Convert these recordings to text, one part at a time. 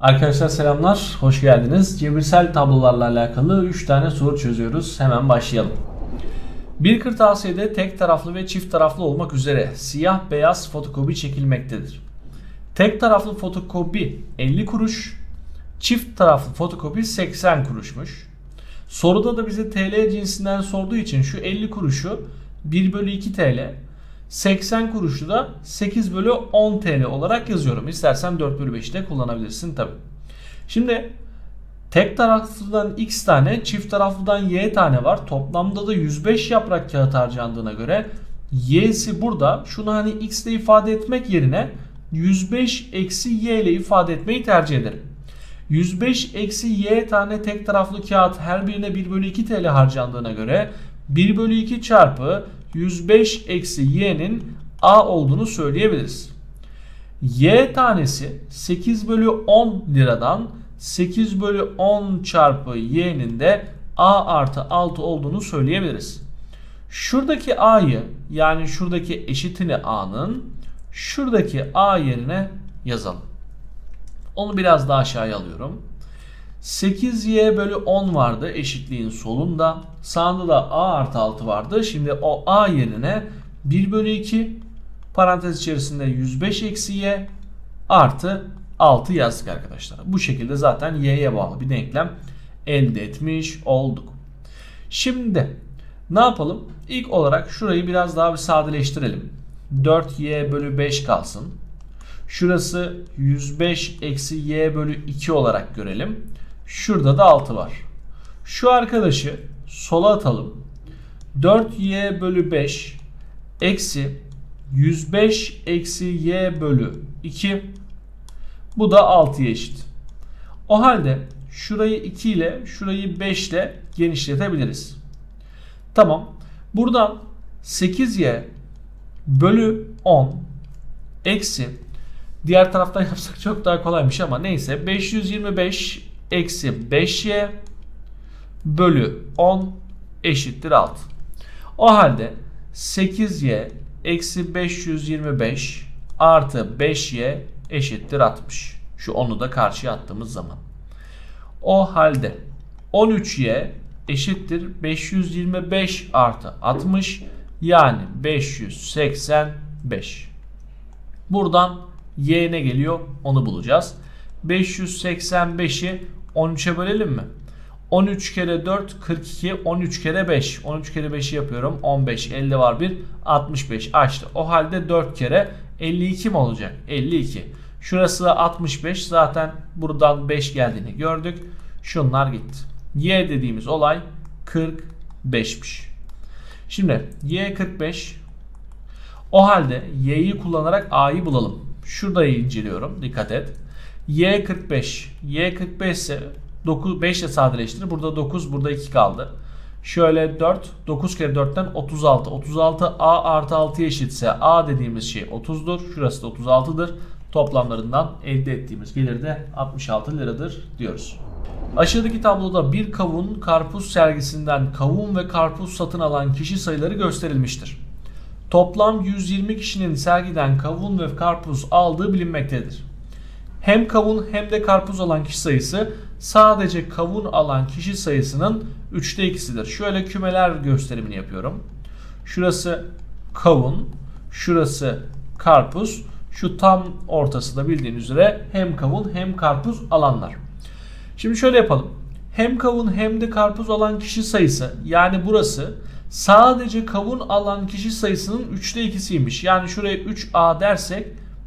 Arkadaşlar selamlar, hoş geldiniz. Cebirsel tablolarla alakalı 3 tane soru çözüyoruz. Hemen başlayalım. Bir kırtasiyede tek taraflı ve çift taraflı olmak üzere siyah beyaz fotokopi çekilmektedir. Tek taraflı fotokopi 50 kuruş, çift taraflı fotokopi 80 kuruşmuş. Soruda da bize TL cinsinden sorduğu için şu 50 kuruşu 1 bölü 2 TL, 80 kuruşu da 8 bölü 10 TL olarak yazıyorum. İstersen 4 bölü 5'i de kullanabilirsin tabi. Şimdi tek taraflıdan x tane, çift taraflıdan y tane var. Toplamda da 105 yaprak kağıt harcandığına göre y'si burada. Şunu hani x ile ifade etmek yerine 105 eksi y ile ifade etmeyi tercih ederim. 105 eksi y tane tek taraflı kağıt her birine 1 bölü 2 TL harcandığına göre 1 bölü 2 çarpı 105 eksi y'nin a olduğunu söyleyebiliriz. Y tanesi 8 bölü 10 liradan 8 bölü 10 çarpı y'nin de a artı 6 olduğunu söyleyebiliriz. Şuradaki a'yı yani şuradaki eşitini a'nın şuradaki a yerine yazalım. Onu biraz daha aşağıya alıyorum. 8y bölü 10 vardı eşitliğin solunda. Sağında da a artı 6 vardı. Şimdi o a yerine 1 bölü 2 parantez içerisinde 105 eksi y artı 6 yazdık arkadaşlar. Bu şekilde zaten y'ye bağlı bir denklem elde etmiş olduk. Şimdi ne yapalım? İlk olarak şurayı biraz daha bir sadeleştirelim. 4y bölü 5 kalsın. Şurası 105 eksi y bölü 2 olarak görelim. Şurada da 6 var. Şu arkadaşı sola atalım. 4y bölü 5 eksi 105 eksi y bölü 2 bu da 6'ya eşit. O halde şurayı 2 ile şurayı 5 ile genişletebiliriz. Tamam. Buradan 8y bölü 10 eksi diğer taraftan yapsak çok daha kolaymış ama neyse 525 eksi 5y bölü 10 eşittir 6. O halde 8y eksi 525 artı 5y eşittir 60. Şu 10'u da karşıya attığımız zaman. O halde 13y eşittir 525 artı 60 yani 585. Buradan y ne geliyor onu bulacağız. 585'i 13'e bölelim mi? 13 kere 4 42 13 kere 5 13 kere 5'i yapıyorum 15 50 var bir 65 açtı. O halde 4 kere 52 mi olacak? 52 şurası da 65 zaten buradan 5 geldiğini gördük. Şunlar gitti. Y dediğimiz olay 45'miş şimdi y 45 o halde y'yi kullanarak a'yı bulalım. Şurayı inceliyorum. Dikkat et y 45 y 45 ise 9, 5 ile sadeleştirir. Burada 9, burada 2 kaldı. Şöyle 4, 9 kere 4'ten 36. 36 a artı 6'ya eşitse a dediğimiz şey 30'dur. Şurası da 36'dır. Toplamlarından elde ettiğimiz gelir de 66 liradır diyoruz. Aşağıdaki tabloda bir kavun karpuz sergisinden kavun ve karpuz satın alan kişi sayıları gösterilmiştir. Toplam 120 kişinin sergiden kavun ve karpuz aldığı bilinmektedir. Hem kavun hem de karpuz alan kişi sayısı sadece kavun alan kişi sayısının 3'te 2'sidir. Şöyle kümeler gösterimini yapıyorum. Şurası kavun, şurası karpuz, şu tam ortası da bildiğiniz üzere hem kavun hem karpuz alanlar. Şimdi şöyle yapalım. Hem kavun hem de karpuz alan kişi sayısı yani burası sadece kavun alan kişi sayısının 3'te 2'siymiş. Yani şuraya 3A dersek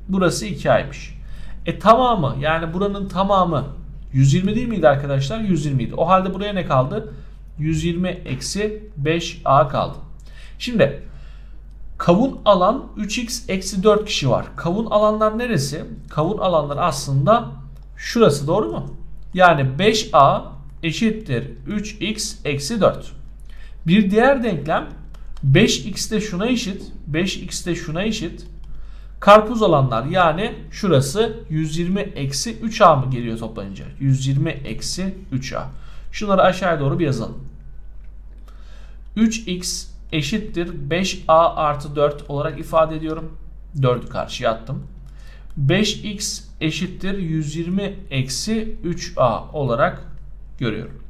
burası 2A'ymış. E tamamı yani buranın tamamı 120 değil miydi arkadaşlar? 120 idi. O halde buraya ne kaldı? 120 eksi 5a kaldı. Şimdi kavun alan 3x eksi 4 kişi var. Kavun alanlar neresi? Kavun alanlar aslında şurası doğru mu? Yani 5a eşittir 3x eksi 4. Bir diğer denklem 5x de şuna eşit. 5x de şuna eşit. Karpuz alanlar yani şurası 120 eksi 3a mı geliyor toplayınca? 120 eksi 3a. Şunları aşağıya doğru bir yazalım. 3x eşittir 5a artı 4 olarak ifade ediyorum. 4'ü karşıya attım. 5x eşittir 120 eksi 3a olarak görüyorum.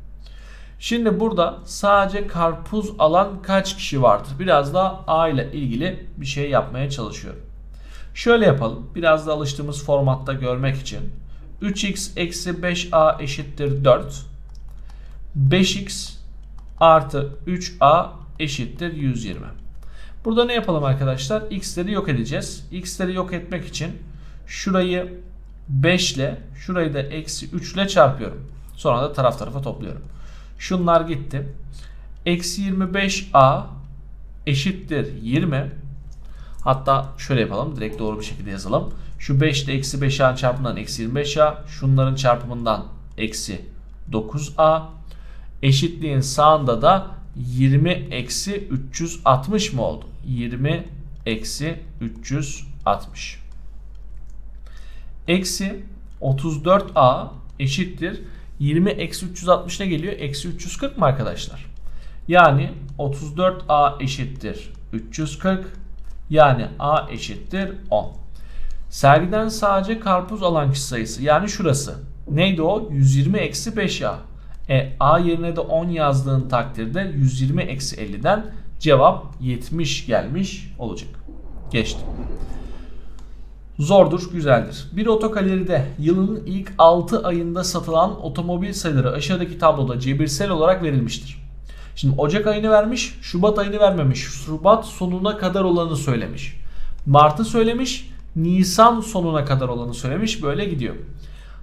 Şimdi burada sadece karpuz alan kaç kişi vardır? Biraz da a ile ilgili bir şey yapmaya çalışıyorum. Şöyle yapalım. Biraz da alıştığımız formatta görmek için. 3x eksi 5a eşittir 4. 5x artı 3a eşittir 120. Burada ne yapalım arkadaşlar? x'leri yok edeceğiz. x'leri yok etmek için şurayı 5 ile şurayı da eksi 3 ile çarpıyorum. Sonra da taraf tarafa topluyorum. Şunlar gitti. Eksi 25a eşittir 20. Hatta şöyle yapalım. Direkt doğru bir şekilde yazalım. Şu 5 ile eksi 5a çarpımından eksi 25a. Şunların çarpımından eksi 9a. Eşitliğin sağında da 20 eksi 360 mı oldu? 20 eksi 360. Eksi 34a eşittir. 20 eksi 360 ne geliyor? Eksi 340 mı arkadaşlar? Yani 34a eşittir 340. Yani a eşittir 10. Sergiden sadece karpuz alan kişi sayısı yani şurası. Neydi o? 120 eksi 5a. E, a yerine de 10 yazdığın takdirde 120 eksi 50'den cevap 70 gelmiş olacak. Geçtim. Zordur, güzeldir. Bir otogaleride yılın ilk 6 ayında satılan otomobil sayıları aşağıdaki tabloda cebirsel olarak verilmiştir. Şimdi Ocak ayını vermiş, Şubat ayını vermemiş. Şubat sonuna kadar olanı söylemiş. Mart'ı söylemiş, Nisan sonuna kadar olanı söylemiş. Böyle gidiyor.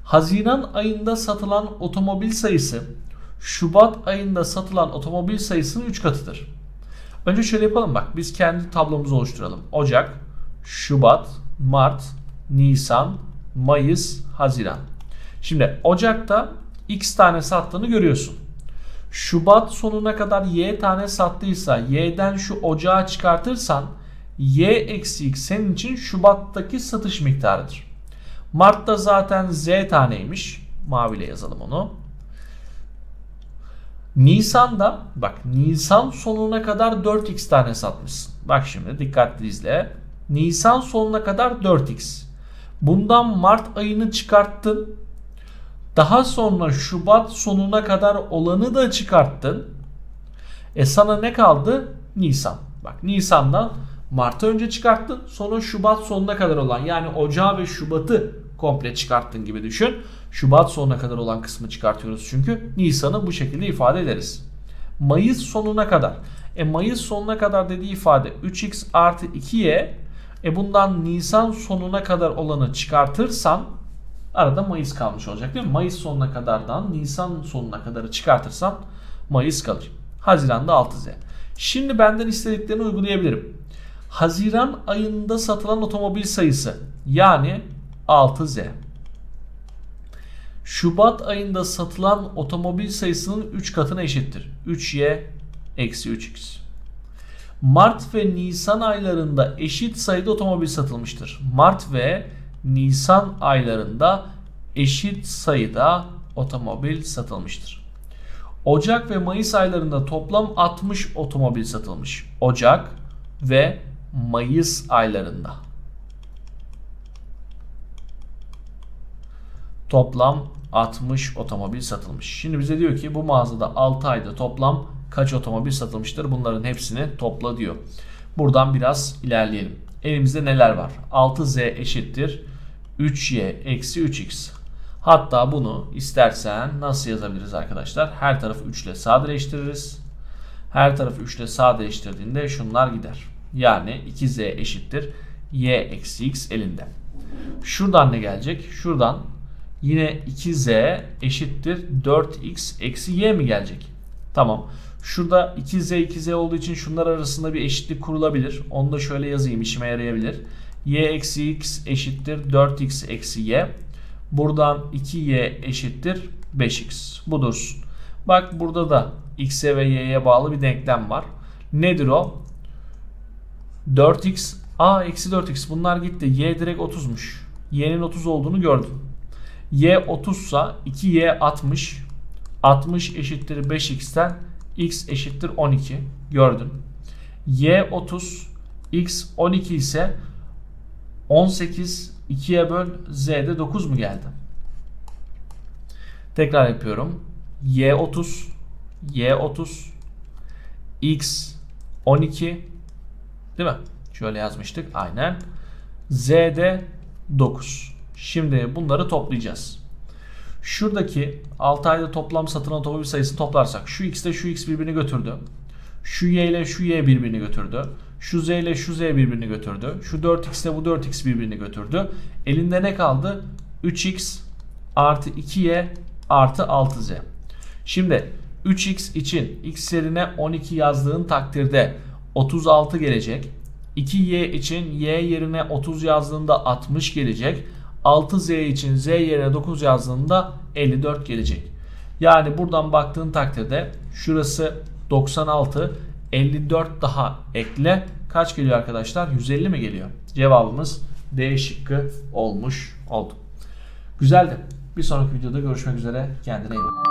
Haziran ayında satılan otomobil sayısı Şubat ayında satılan otomobil sayısının 3 katıdır. Önce şöyle yapalım bak. Biz kendi tablomuzu oluşturalım. Ocak, Şubat, Mart, Nisan, Mayıs, Haziran. Şimdi Ocak'ta X tane sattığını görüyorsun. Şubat sonuna kadar Y tane sattıysa Y'den şu ocağı çıkartırsan Y eksi X senin için Şubat'taki satış miktarıdır. Mart'ta zaten Z taneymiş. Maviyle yazalım onu. Nisan'da bak Nisan sonuna kadar 4x tane satmışsın. Bak şimdi dikkatli izle. Nisan sonuna kadar 4x. Bundan Mart ayını çıkarttın. Daha sonra Şubat sonuna kadar olanı da çıkarttın. E sana ne kaldı? Nisan. Bak Nisan'dan Mart'ı önce çıkarttın. Sonra Şubat sonuna kadar olan yani Ocağı ve Şubat'ı komple çıkarttın gibi düşün. Şubat sonuna kadar olan kısmı çıkartıyoruz çünkü Nisan'ı bu şekilde ifade ederiz. Mayıs sonuna kadar. E Mayıs sonuna kadar dediği ifade 3x artı 2y. E bundan Nisan sonuna kadar olanı çıkartırsan arada Mayıs kalmış olacak değil mi? Mayıs sonuna kadardan Nisan sonuna kadarı çıkartırsan Mayıs kalır. Haziran'da 6z. Şimdi benden istediklerini uygulayabilirim. Haziran ayında satılan otomobil sayısı yani 6z. Şubat ayında satılan otomobil sayısının 3 katına eşittir. 3y eksi 3x. Mart ve Nisan aylarında eşit sayıda otomobil satılmıştır. Mart ve Nisan aylarında eşit sayıda otomobil satılmıştır. Ocak ve Mayıs aylarında toplam 60 otomobil satılmış. Ocak ve Mayıs aylarında. Toplam 60 otomobil satılmış. Şimdi bize diyor ki bu mağazada 6 ayda toplam kaç otomobil satılmıştır? Bunların hepsini topla diyor. Buradan biraz ilerleyelim. Elimizde neler var? 6z eşittir 3y eksi 3x. Hatta bunu istersen nasıl yazabiliriz arkadaşlar? Her tarafı 3 ile sadeleştiririz. Her tarafı 3 ile sadeleştirdiğinde şunlar gider. Yani 2z eşittir y eksi x elinde. Şuradan ne gelecek? Şuradan yine 2z eşittir 4x eksi y mi gelecek? Tamam. Şurada 2z 2z olduğu için şunlar arasında bir eşitlik kurulabilir. Onu da şöyle yazayım işime yarayabilir. y eksi x eşittir 4x eksi y. Buradan 2y eşittir 5x. Bu dursun. Bak burada da x'e ve y'ye bağlı bir denklem var. Nedir o? 4x a eksi 4x bunlar gitti. y direkt 30'muş. y'nin 30 olduğunu gördüm. y 30 sa 2y 60. 60 eşittir 5x'ten x eşittir 12 gördün. y 30 x 12 ise 18 2'ye böl z'de 9 mu geldi? Tekrar yapıyorum. y 30 y 30 x 12 değil mi? Şöyle yazmıştık. Aynen. z'de 9. Şimdi bunları toplayacağız. Şuradaki 6 ayda toplam satın otomobil sayısını toplarsak şu x ile şu x birbirini götürdü. Şu y ile şu y birbirini götürdü. Şu z ile şu z birbirini götürdü. Şu 4x ile bu 4x birbirini götürdü. Elinde ne kaldı? 3x artı 2y artı 6z. Şimdi 3x için x yerine 12 yazdığın takdirde 36 gelecek. 2y için y yerine 30 yazdığında 60 gelecek. 6z için z yerine 9 yazdığında 54 gelecek. Yani buradan baktığın takdirde şurası 96 54 daha ekle kaç geliyor arkadaşlar? 150 mi geliyor? Cevabımız D şıkkı olmuş oldu. Güzeldi. Bir sonraki videoda görüşmek üzere. Kendine iyi bak.